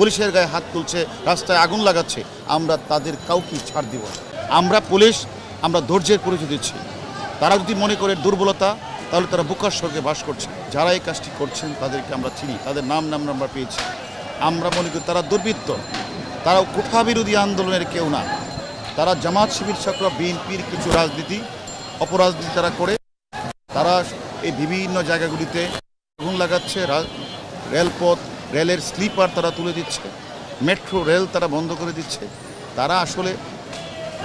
পুলিশের গায়ে হাত তুলছে, রাস্তায় আগুন লাগাচ্ছে, আমরা তাদের কাউকে ছাড় দিব আমরা পুলিশ, আমরা ধৈর্যের পরিচয় দিচ্ছি। তারা যদি মনে করে দুর্বলতা, তাহলে তারা বুকার স্বর্গে বাস করছে। যারা এই কাজটি করছেন, তাদেরকে আমরা চিনি, তাদের নাম নাম আমরা পেয়েছি। আমরা মনে করি তারা দুর্বৃত্ত। তারা কোঠা বিরোধী আন্দোলনের কেউ না। তারা জামাত শিবির চক্র বিএনপির কিছু রাজনীতি, অপরাজনীতি তারা করে। তারা এই বিভিন্ন জায়গাগুলিতে আগুন লাগাচ্ছে রেলপথ রেলের স্লিপার তারা তুলে দিচ্ছে, মেট্রো, রেল তারা বন্ধ করে দিচ্ছে। তারা আসলে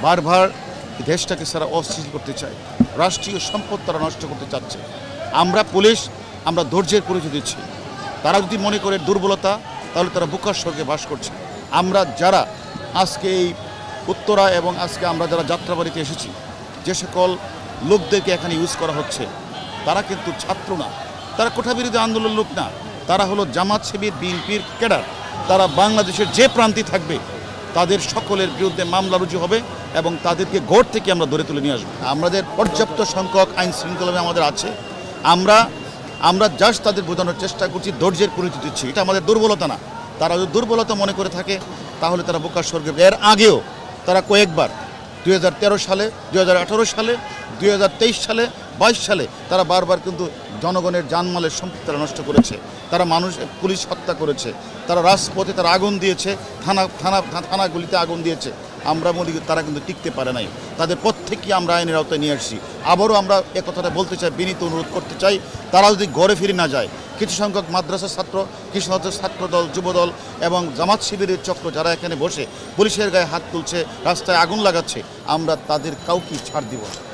বারবার দেশটাকে সারা অস্থির করতে চায়, রাষ্ট্রীয় সম্পদ তারা নষ্ট করতে চাচ্ছে। আমরা পুলিশ, আমরা ধৈর্যের পরিচয় দিচ্ছি। তারা যদি মনে করে দুর্বলতা, তাহলে তারা বুকার স্বর্গে বাস করছে। আমরা যারা আজকে এই উত্তরা এবং আজকে আমরা যারা যাত্রাবাড়িতে এসেছি, যে সকল লোকদেরকে এখানে ইউজ করা হচ্ছে, তারা কিন্তু ছাত্র না। তারা কোঠা বিরোধী আন্দোলন লোক না। তারা হলো জামাত শিবির, বিএনপির ক্যাডার। তারা বাংলাদেশের যে প্রান্তে থাকবে, তাদের সকলের বিরুদ্ধে মামলা রুজু হবে এবং তাদেরকে গড় থেকে আমরা ধরে তুলে নিয়ে আসব। আমাদের পর্যাপ্ত সংখ্যক আইন শৃঙ্খলা আমাদের আছে। আমরা আমরা জাস্ট তাদের বোঝানোর চেষ্টা করছি, ধৈর্যের পরিচিত দিচ্ছি। এটা আমাদের দুর্বলতা না। তারা যদি দুর্বলতা মনে করে থাকে, তাহলে তারা বোকার স্বর্গে এর আগেও তারা কয়েকবার দুই হাজার তেরো সালে দু হাজার আঠেরো সালে, দুই হাজার তেইশ সালে, বাইশ সালে তারা বারবার কিন্তু জনগণের জানমালের সম্পত্তি তারা নষ্ট করেছে। তারা মানুষ, পুলিশ হত্যা করেছে। তারা রাজপথে তারা আগুন দিয়েছে, থানা থানা, থানাগুলিতে আগুন দিয়েছে। আমরা মনে তারা কিন্তু টিকতে পারে নাই। তাদের প্রত্যেককে আমরা আইনের আওতায় নিয়ে আসছি। আবারও আমরা এ কথাটা বলতে চাই, বিনীত অনুরোধ করতে চাই, তারা যদি ঘরে ফিরে না যায় কিছু সংখ্যক মাদ্রাসার ছাত্র, কিছু সংখ্যক ছাত্র দল যুবদল এবং জামাত শিবিরের চক্র যারা এখানে বসে পুলিশের গায়ে হাত তুলছে, রাস্তায় আগুন লাগাচ্ছে, আমরা তাদের কাউকে ছাড় দিব না।